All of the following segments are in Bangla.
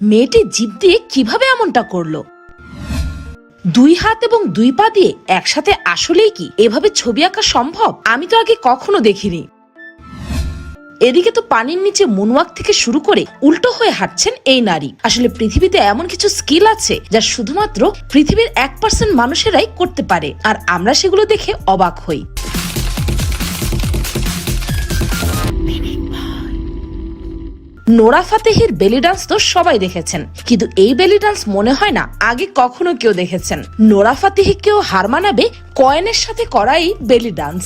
মেয়েটি জিভ দিয়ে কীভাবে এমনটা করল? দুই হাত এবং দুই পা দিয়ে একসাথে আসলেই কি এভাবে ছবি আঁকা সম্ভব? আমি তো আগে কখনো দেখিনি। এদিকে তো পানির নিচে মনওয়াক থেকে শুরু করে উল্টো হয়ে হাঁটছেন এই নারী। আসলে পৃথিবীতে এমন কিছু স্কিল আছে যা শুধুমাত্র পৃথিবীর এক পার্সেন্ট মানুষেরাই করতে পারে। আর আমরা সেগুলো দেখে অবাক হই। নোরা ফাতেহির বেলি ডান্স তো সবাই দেখেছেন। কিন্তু এই বেলি ডান্স মনে হয় না আগে কখনো কেউ দেখেছেন। নোরা ফাতেহিকেও হার মানাবে কয়েনের সাথে করাই বেলি ডান্স।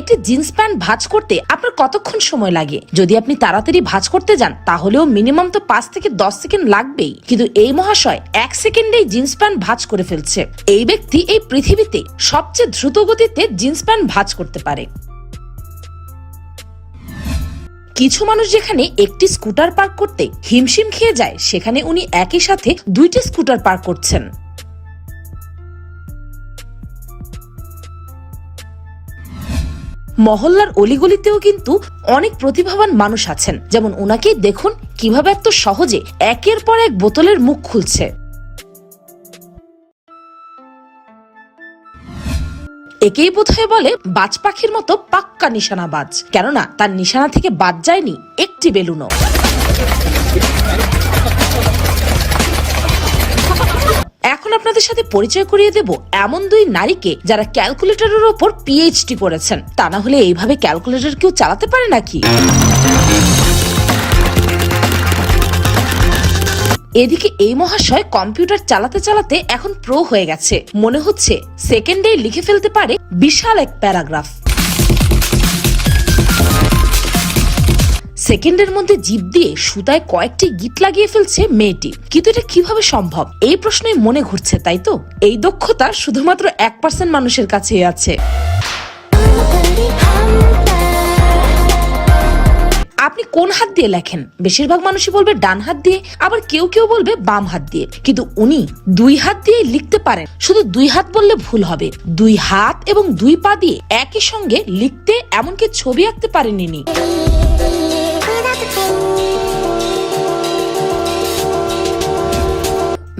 একটি জিন্স প্যান্ট ভাঁজ করতে আপনার কতক্ষণ সময় লাগে? যদি আপনি তাড়াতাড়ি ভাঁজ করতে যান, তাহলেও মিনিমাম তো পাঁচ থেকে দশ সেকেন্ড লাগবেই। কিন্তু এই মহাশয় এক সেকেন্ডেই জিন্স প্যান্ট ভাঁজ করে ফেলছে। এই ব্যক্তি এই পৃথিবীতে সবচেয়ে দ্রুত গতিতে জিন্স প্যান্ট ভাঁজ করতে পারে। কিছু মানুষ যেখানে একটি স্কুটার পার্ক করতে হিমশিম খেয়ে যায়, সেখানে উনি একই সাথে দুইটি স্কুটার পার্ক করছেন। মহল্লার অলিগলিতেও কিন্তু অনেক প্রতিভাবান মানুষ আছেন। যেমন ওনাকেই দেখুন কীভাবে এত সহজে একের পর এক বোতলের মুখ খুলছে। একেই বোধহয় বলে বাজ পাখির মতো পাক্কা নিশানা বাজ কেননা তার নিশানা থেকে বাদ যায়নি একটি বেলুনও। আপনাদের সাথে পরিচয় করিয়ে দেব এমন দুই নারীকে যারা ক্যালকুলেটরের ওপর পিএইচডি করেছেন। তা না হলে এইভাবে ক্যালকুলেটর কেউ চালাতে পারে নাকি? এদিকে এই মহাশয় কম্পিউটার চালাতে চালাতে এখন প্রো হয়ে গেছে। মনে হচ্ছে সেকেন্ডে লিখে ফেলতে পারে বিশাল এক প্যারাগ্রাফ। সেকেন্ডের মধ্যে জিপ দিয়ে সুতায় কয়েকটি গিট লাগিয়ে ফেলছে মেয়েটি। কিন্তু এটা কীভাবে সম্ভব? এই প্রশ্নই মনে ঘুরছে, তাই তো? এই দক্ষতা শুধুমাত্র এক পার্সেন্ট মানুষের কাছেই আছে। আপনি কোন হাত দিয়ে লেখেন? বেশিরভাগ মানুষই বলবে ডান হাত দিয়ে, আবার কেউ কেউ বলবে বাম হাত দিয়ে। কিন্তু উনি দুই হাত দিয়ে লিখতে পারেন। শুধু দুই হাত বললে ভুল হবে। দুই হাত এবং দুই পা দিয়ে একই সঙ্গে লিখতে এমনকি ছবি আঁকতে পারেন ইনি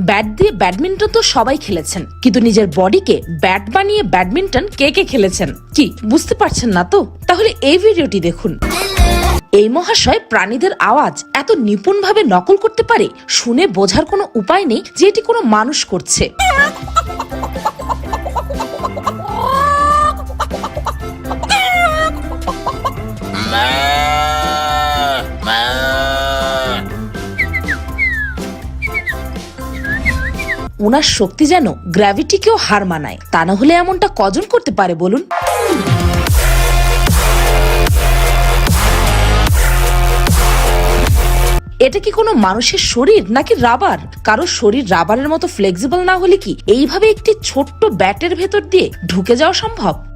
ব্যাট দিয়ে ব্যাডমিন্টন তো সবাই খেলেছেন, কিন্তু নিজের বডিকে ব্যাট বানিয়ে ব্যাডমিন্টন কে কে খেলেছেন? কি, বুঝতে পারছেন না তো? তাহলে এই ভিডিওটি দেখুন। এই মহাশয় প্রাণীদের আওয়াজ এত নিপুণভাবে নকল করতে পারে, শুনে বোঝার কোনো উপায় নেই যে এটি কোনো মানুষ করছে। ওনার শক্তি যেন গ্র্যাভিটিকেও হার মানায়। তা না হলে এমনটা কজন করতে পারে বলুন? এটা কি কোনো মানুষের শরীর নাকি রাবার? কারও শরীর রাবারের মতো ফ্লেক্সিবল না হলে কি এইভাবে একটি ছোট্ট ব্যাটের ভেতর দিয়ে ঢুকে যাওয়া সম্ভব?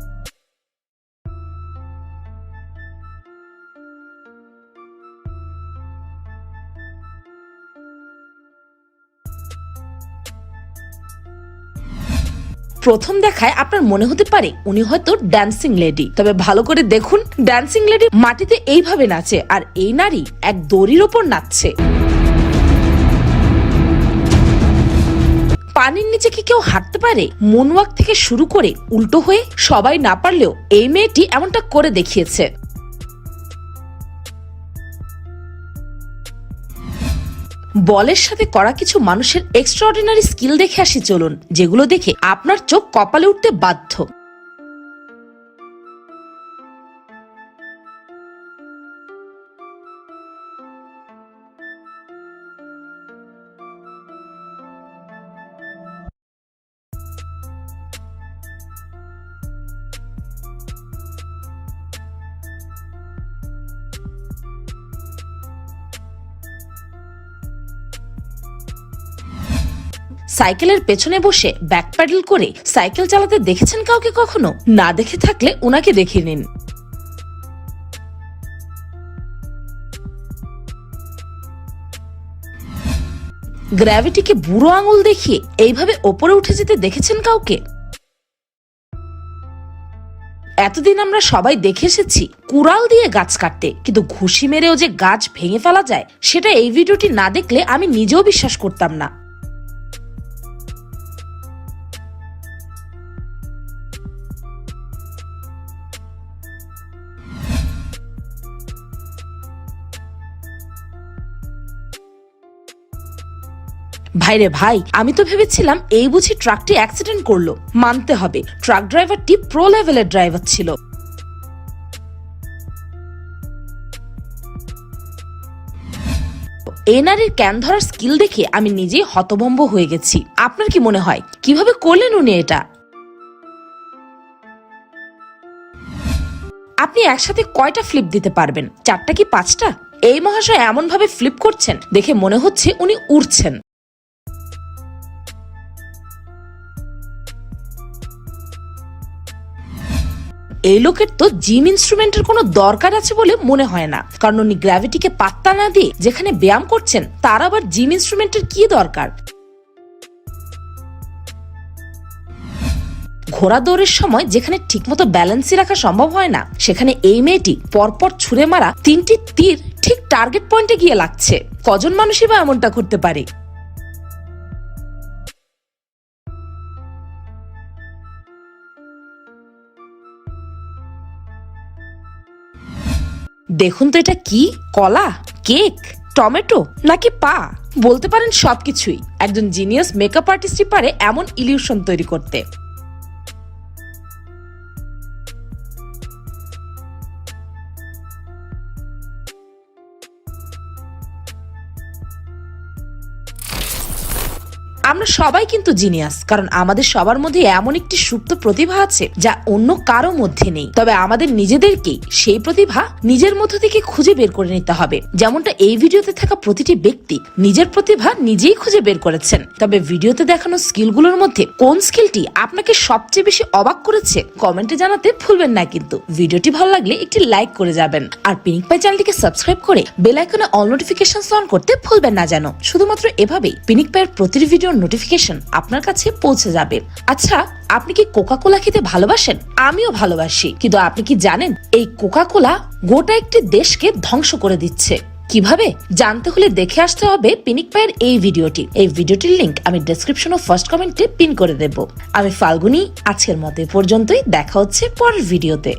প্রথম দেখায় আপনার মনে হতে পারে উনি হয়তো ড্যান্সিং লেডি তবে ভালো করে দেখুন ড্যান্সিং লেডি মাটিতে এইভাবে নাচে আর এই নারী এক দড়ির ওপর নাচছে। পানির নিচে কি কেউ হাঁটতে পারে? মনওয়াক থেকে শুরু করে উল্টো হয়ে সবাই না পারলেও এই মেয়েটি এমনটা করে দেখিয়েছে। বলের সাথে করা কিছু মানুষের এক্সট্রাঅর্ডিনারি স্কিল দেখে আসি চলুন, যেগুলো দেখে আপনার চোখ কপালে উঠতে বাধ্য। সাইকেলের পেছনে বসে ব্যাক প্যাডেল করে সাইকেল চালাতে দেখেছেন কাউকে কখনো? না দেখে থাকলে ওনাকে দেখে নিন। গ্র্যাভিটিকে বুড়ো আঙুল দেখিয়ে এইভাবে ওপরে উঠে যেতে দেখেছেন কাউকে? এতদিন আমরা সবাই দেখে এসেছি কুড়াল দিয়ে গাছ কাটতে, কিন্তু ঘুষি মেরেও যে গাছ ভেঙে ফেলা যায়, সেটা এই ভিডিওটি না দেখলে আমি নিজেও বিশ্বাস করতাম না। ভাইরে ভাই, আমি তো ভেবেছিলাম এই বুঝি ট্রাকটি অ্যাক্সিডেন্ট করল। মানতে হবে ট্রাক ড্রাইভারটি প্রো লেভেলের ড্রাইভার ছিল। এই নারীর ক্যান ধরার স্কিল দেখে আমি নিজেই হতভম্ব হয়ে গেছি। আপনার কি মনে হয়, কীভাবে করলেন উনি এটা? আপনি একসাথে কয়টা ফ্লিপ দিতে পারবেন? চারটা কি পাঁচটা? এই মহাশয় এমন ভাবে ফ্লিপ করছেন, দেখে মনে হচ্ছে উনি উড়ছেন। এই লোকের তো জিম ইনস্ট্রুমেন্টের কোনো দরকার আছে বলে মনে হয় না। কারণ উনি গ্র্যাভিটিকে পাত্তা না দিয়ে যেখানে ব্যায়াম করছেন, তার আবার জিম ইনস্ট্রুমেন্টের কি দরকার? ঘোড়া দৌড়ের সময় যেখানে ঠিকমতো ব্যালেন্সই রাখা সম্ভব হয় না, সেখানে এই মেয়েটি পরপর ছুঁড়ে মারা তিনটি তীর ঠিক টার্গেট পয়েন্টে গিয়ে লাগছে। কজন মানুষই বা এমনটা করতে পারে? দেখুন তো এটা কি? কলা, কেক, টমেটো নাকি পা? বলতে পারেন সবকিছুই। একজন জিনিয়াস মেকআপ আর্টিস্টই পারে এমন ইলিউশন তৈরি করতে। আমরা সবাই কিন্তু জিনিয়াস, কারণ আমাদের সবার মধ্যে এমন একটি সুপ্ত প্রতিভা আছে যা অন্য কারও মধ্যে নেই। তবে আমাদের নিজেদেরকেই সেই প্রতিভা নিজের মধ্য থেকে খুঁজে বের করে নিতে হবে। যেমনটা এই ভিডিওতে থাকা প্রতিটি ব্যক্তি নিজের প্রতিভা নিজেই খুঁজে বের করেছেন। তবে ভিডিওতে দেখানো স্কিলগুলোর মধ্যে কোন স্কিলটি আপনাকে সবচেয়ে বেশি অবাক করেছে, কমেন্টে জানাতে ভুলবেন না কিন্তু। ভিডিওটি ভালো লাগলে একটি লাইক করে যাবেন। আর পিনিক পাই চ্যানেলটিকে সাবস্ক্রাইব করে বেল আইকনে অল নোটিফিকেশন অন করতে ভুলবেন না যেন। শুধুমাত্র এভাবেই পিনিক পাইয়ের প্রতিটি ভিডিওর নোটিফিকেশন আপনার কাছে পৌঁছে যাবে। আচ্ছা আপনি কি কোকা কোলা খেতে ভালোবাসেন? আমিও ভালোবাসি। কিন্তু আপনি কি জানেন, এই কোকা কোলা গোটা একটি দেশকে ধ্বংস করে দিচ্ছে। কীভাবে? জানতে হলে দেখে আসতে হবে পিনিক পায়ের এই ভিডিওটি। এই ভিডিওটির লিংক আমি ডেসক্রিপশন ও ফার্স্ট কমেন্টে পিন করে দেব। আমি ফাল্গুনি, আজকের মতো পর্যন্তই। দেখা হচ্ছে পরের ভিডিওতে।